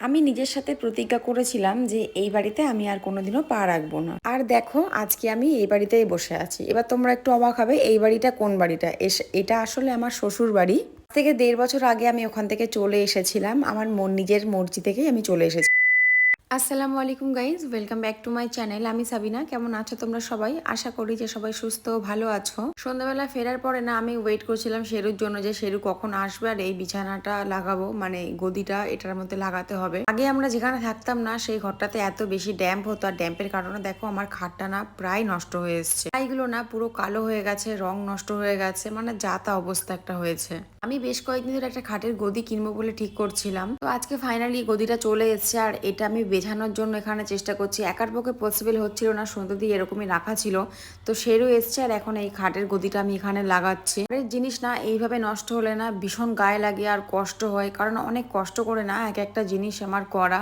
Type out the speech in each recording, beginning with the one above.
আমি নিজের সাথে প্রতিজ্ঞা করেছিলাম যে এই বাড়িতে আমি আর কোনোদিনও পা রাখব না। আর দেখো, আজকে আমি এই বাড়িতেই বসে আছি। এবার তোমরা একটু অবাক হবে, এই বাড়িটা কোন বাড়িটা? এটা আসলে আমার শ্বশুর বাড়ি। থেকে দেড় বছর আগে আমি ওখান থেকে চলে এসেছিলাম। আমার নিজের মর্জি থেকেই আমি চলে এসেছি। আসসালামু আলাইকুম guys, welcome back to my channel. আমি সাবিনা, কেমন আছো তোমরা সবাই? আশা করি যে সবাই সুস্থ ভালো আছো। সন্ধ্যাবেলা ফেরার পরে না, আমি ওয়েট করছিলাম শেরুর জন্য যে শেরু কখন আসবে আর এই বিছানাটা লাগাবো মানে গদিটা এটার মধ্যে লাগাতে হবে। আগে আমরা যেখানে থাকতাম না, সেই ঘরটাতে এত বেশি ড্যাম্প হতো আর ড্যাম্পের কারণে দেখো আমার খাটটা না প্রায় নষ্ট হয়ে এসছে। এইগুলো না পুরো কালো হয়ে গেছে, রং নষ্ট হয়ে গেছে মানে যা তা অবস্থা একটা হয়েছে। আমি বেশ কয়েকদিন ধরে একটা খাটের গদি কিনবো বলে ঠিক করছিলাম। তো আজকে ফাইনালি গদিটা চলে এসেছে আর এটা আমি বেছানোর জন্য এখানে চেষ্টা করছি। একার পক্ষে পসিবল হচ্ছিল না, সুন্দর দিয়ে এরকমই রাখা ছিল। তো সেরও এসছে আর এখন এই খাটের গদিটা আমি এখানে লাগাচ্ছি। আর জিনিস না, এইভাবে নষ্ট হলে না ভীষণ গায়ে লাগে আর কষ্ট হয়, কারণ অনেক কষ্ট করে না এক একটা জিনিস আমার করা।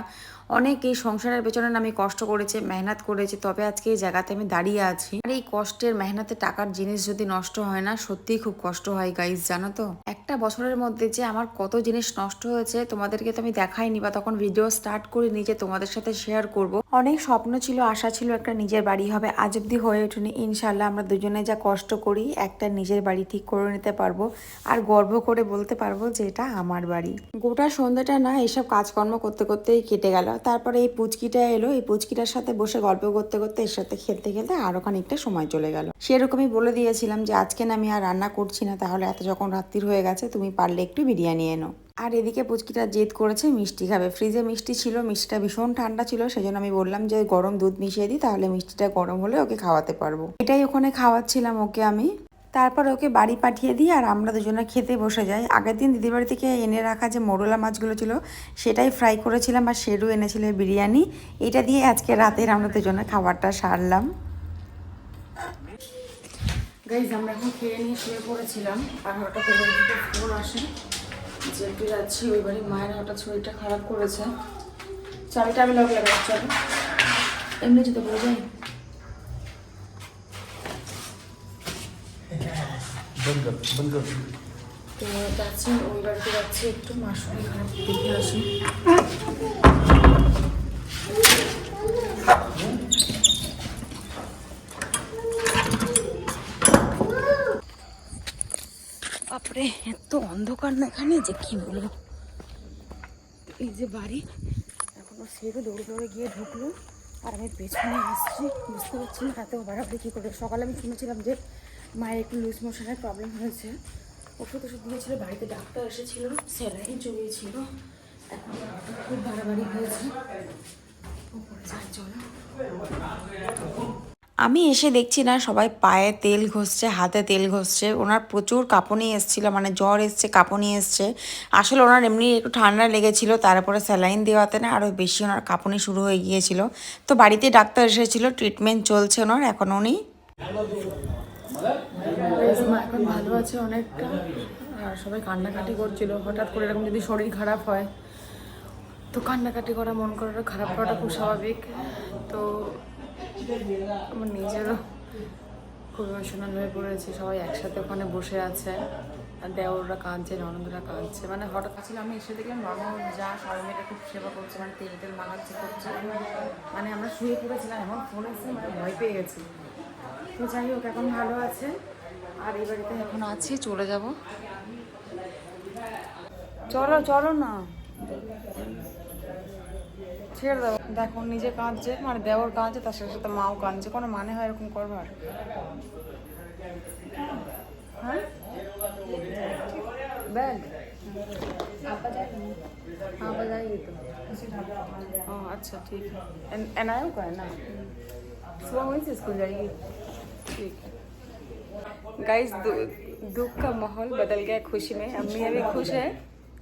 অনেক এই সংসারের পেছনে আমি কষ্ট করেছি, মেহনত করেছি, তবে আজকে এই জায়গাতে আমি দাঁড়িয়ে আছি। আর এই কষ্টের, মেহনতে টাকার জিনিস যদি নষ্ট হয় না, সত্যিই খুব কষ্ট হয় গাইজ জানো তো? একটা বছরের মধ্যে যে আমার কত জিনিস নষ্ট হয়েছে, তোমাদেরকে তো আমি দেখাইনি বা তখন ভিডিও স্টার্ট করে নিজে তোমাদের সাথে শেয়ার করব। অনেক স্বপ্ন ছিল, আশা ছিল একটা নিজের বাড়ি হবে, আজ অব্দি হয়ে ওঠেনি। ইনশাল্লাহ আমরা দুজনে যা কষ্ট করি, একটা নিজের বাড়ি ঠিক করে নিতে পারব। আর গর্ব করে বলতে পারব যে এটা আমার বাড়ি। গোটা সন্ধ্যাটা না, এসব কাজকর্ম করতে করতেই কেটে গেল। তারপরে এই পুচকিটা এলো, এই পুচকিটার সাথে বসে গল্প করতে করতে এর সাথে খেলতে খেলতে আরও খানিকটা সময় চলে গেল। সেরকমই বলে দিয়েছিলাম যে, আজকে না আমি আর রান্না করছি না, তাহলে এত যখন রাত্রির হয়ে গেছে, তুমি পারলে একটু বিরিয়ানি এনো। আর এদিকে পুচকিটা জেদ করেছে মিষ্টি খাবে। ফ্রিজে মিষ্টি ছিল, মিষ্টিটা ভীষণ ঠান্ডা ছিল, সেজন্য আমি বললাম যে, গরম দুধ মিশিয়ে দিই, তাহলে মিষ্টিটা গরম হলে ওকে খাওয়াতে পারব। এটাই ওখানে খাওয়াচ্ছিলাম ওকে আমি। তারপর ওকে বাড়ি পাঠিয়ে দিই আর আমরা দুজনে খেতে বসে যাই। আগের দিন দিদির বাড়ি থেকে এনে রাখা যে মোরলা মাছগুলো ছিল, সেটাই ফ্রাই করেছিলাম আর সেরু এনেছিল বিরিয়ানি। এটা দিয়ে আজকে রাতের আমরা দুজনে খাবারটা সারলাম। গাইজ আমরা এখন খেয়ে নিয়ে শুয়ে পড়েছিলাম। আর হঠাৎ বাড়ি ফোন আসে যে একটু যাচ্ছি? ওই বাড়ি মায়ের হঠাৎ শরীরটা খারাপ করেছে। চাবিটা আমি লগে এমনি যেতে বলে তো যাচ্ছি, ওই বাড়িতে যাচ্ছি একটু শরীর খারাপ দেখে আসি। বাপরে, এত অন্ধকার না এখানে, যে কি বলব? এই যে বাড়ি, এখনও সেরও দৌড়ে দৌড়ে গিয়ে ঢুকলো, আর আমি পেছনে আসছি, বুঝতে পারছি না এত বাড়াবাড়ি কী করে। সকালে আমি শুনেছিলাম যে মায়ের একটু লুজ মোশনের প্রবলেম হয়েছে। ওষুধ ওষুধ দিয়েছিল, বাড়িতে ডাক্তার এসেছিল, স্যালাইন চলিয়েছিল এখন খুব বাড়াবাড়ি হয়েছে। আমি এসে দেখছি না, সবাই পায়ে তেল ঘষছে, হাতে তেল ঘষছে। ওনার প্রচুর কাঁপুনি এসেছিল মানে জ্বর এসছে, কাঁপুনি এসছে। আসলে ওনার এমনি একটু ঠান্ডা লেগেছিল, তারপরে স্যালাইন দেওয়াতে না আরও বেশি ওনার কাঁপুনি শুরু হয়ে গিয়েছিল। তো বাড়িতে ডাক্তার এসেছিল, ট্রিটমেন্ট চলছে ওনার, এখন উনি এখন ভালো আছে অনেকটা আর সবাই কান্নাকাটি করছিল। হঠাৎ করে এরকম যদি শরীর খারাপ হয়, তো কান্নাকাটি করা, মন করাটা খারাপ করাটা খুব স্বাভাবিক। তো আমার নিজেরও খুব ইমোশনাল হয়ে পড়েছে। সবাই একসাথে ওখানে বসে আছে। আর দেওররা কাঁদছে, ননদরা কাঁদছে। মানে হঠাৎ ছিল আমি এসে দেখলাম, ননদ যা, সবাই মেয়েটা খুব সেবা করছে। মানে তেল তেল মাখাচ্ছে, করছে। মানে আমরা শুয়ে পড়েছিলাম, এমন ফোন এসে মানে ভয় পেয়ে গেছি। তো যাই হোক এখন ভালো আছে আর এই বাড়িতে এখন আছি চলে যাব চলো চলো না ছেড়ে দাও দেখো নিজে কাঁদছে মানে দেওর কাঁদছে তার সাথে সাথে মাও কাঁদছে কোনো মানে হয় এরকম করবার হ্যাঁ बैग आपका जाएगा हाँ बताइए तो हाँ अच्छा ठीक है एन- एनआईओ का है ना सुबह वहीं से स्कूल जाएगी ठीक। गाइस दुख का माहौल बदल गया खुशी में। अम्मी अभी खुश है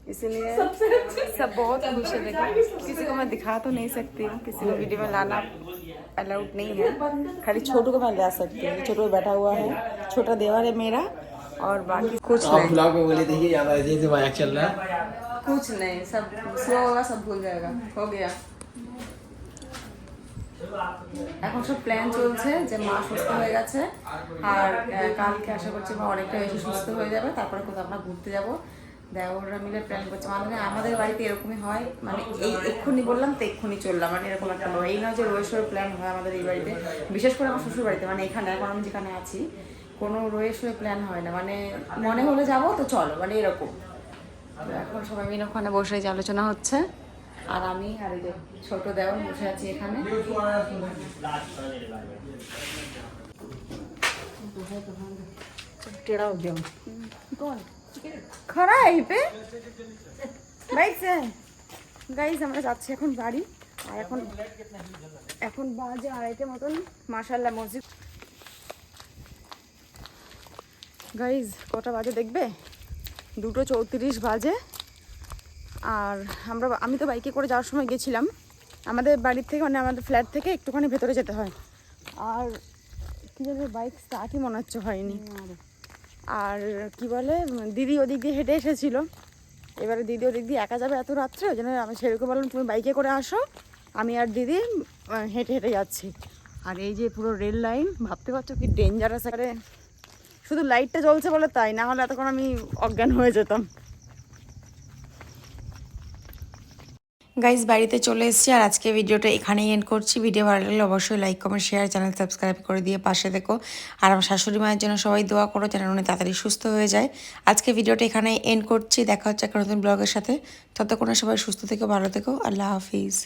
इसीलिए सब बहुत खुश है। देखो किसी को मैं दिखा तो नहीं सकती हूँ किसी को वीडियो में लाना अलाउड नहीं है। खाली छोटू को मैं ला सकती हूँ छोटू बैठा हुआ है छोटा देवर है मेरा और बाकी कुछ आप नहीं। ब्लॉग में बोले देखिए चल रहा है। कुछ नहीं सब स्लो होगा सब भूल जाएगा। हो गया। এখন সব প্ল্যান চলছে যে মা সুস্থ হয়ে গেছে। আর কালকে আশা করছি মা অনেকটা বেশি সুস্থ হয়ে যাবে, তারপরে কোথাও আমরা ঘুরতে যাব। দেওররা মিলে প্ল্যান করছে। মানে আমাদের বাড়িতে এরকমই হয় মানে এই এক্ষুনি বললাম তো এক্ষুনি চললাম মানে এরকম একটা নয় এই নয় যে রোয়ে শোয়ে প্ল্যান হয় আমাদের এই বাড়িতে, বিশেষ করে আমার শ্বশুর বাড়িতে মানে এখানে, এখন আমি যেখানে আছি, কোনো রোয়ে শোয়ে প্ল্যান হয় না। মানে মনে হলে যাব তো চলো মানে এরকম। এখন সবাই মিলে ওখানে বসে আলোচনা হচ্ছে। আর আমি আর এই যে ছোট দেওর বসে আছি এখানে टेढ़ा हो गया कौन खड़ा है यहीं पे বাইক সে গাইজ আমরা যাচ্ছি এখন বাড়ি আর এখন এখন বাজে আড়াইটে মতন মাশাল্লাহ মসজিদ গাইজ কটা বাজে দেখবে দুটো চৌত্রিশ বাজে আর আমরা আমি তো বাইকে করে যাওয়ার সময় গেছিলাম। আমাদের বাড়ির থেকে মানে আমাদের ফ্ল্যাট থেকে একটুখানি ভেতরে যেতে হয়। আর কি জানি বাইক স্টার্টই মনে হচ্ছে হয়নি। আর কি বলে, দিদি ওদিক দিয়ে হেঁটে এসেছিল। এবারে দিদি ওদিক দিয়ে একা যাবে এত রাত্রে? ওই জন্য আমি সেরকম বললাম, তুমি বাইকে করে আসো। আমি আর দিদি হেঁটে হেঁটে যাচ্ছি। আর এই যে পুরো রেল লাইন ভাবতে পারছ কি ডেঞ্জারাস আরে শুধু লাইটটা জ্বলছে বলে তাই, না হলে এতক্ষণ আমি অজ্ঞান হয়ে যেতাম। গাইজ বাড়িতে চলে এসেছি আর আজকে ভিডিওটা এখানেই এন্ড করছি। ভিডিও ভালো লাগলে অবশ্যই like comment share channel subscribe করে দিয়ে পাশে দেখো আর আমার শাশুড়ি মায়ের জন্য সবাই দোয়া করো যেন উনি তাড়াতাড়ি সুস্থ হয়ে যায়। আজকে ভিডিওটা এখানেই এন্ড করছি। দেখা হচ্ছে একটা নতুন ব্লগের সাথে। ততক্ষণে সবাই সুস্থ থেকো, ভালো থেকো। আল্লাহ হাফিজ।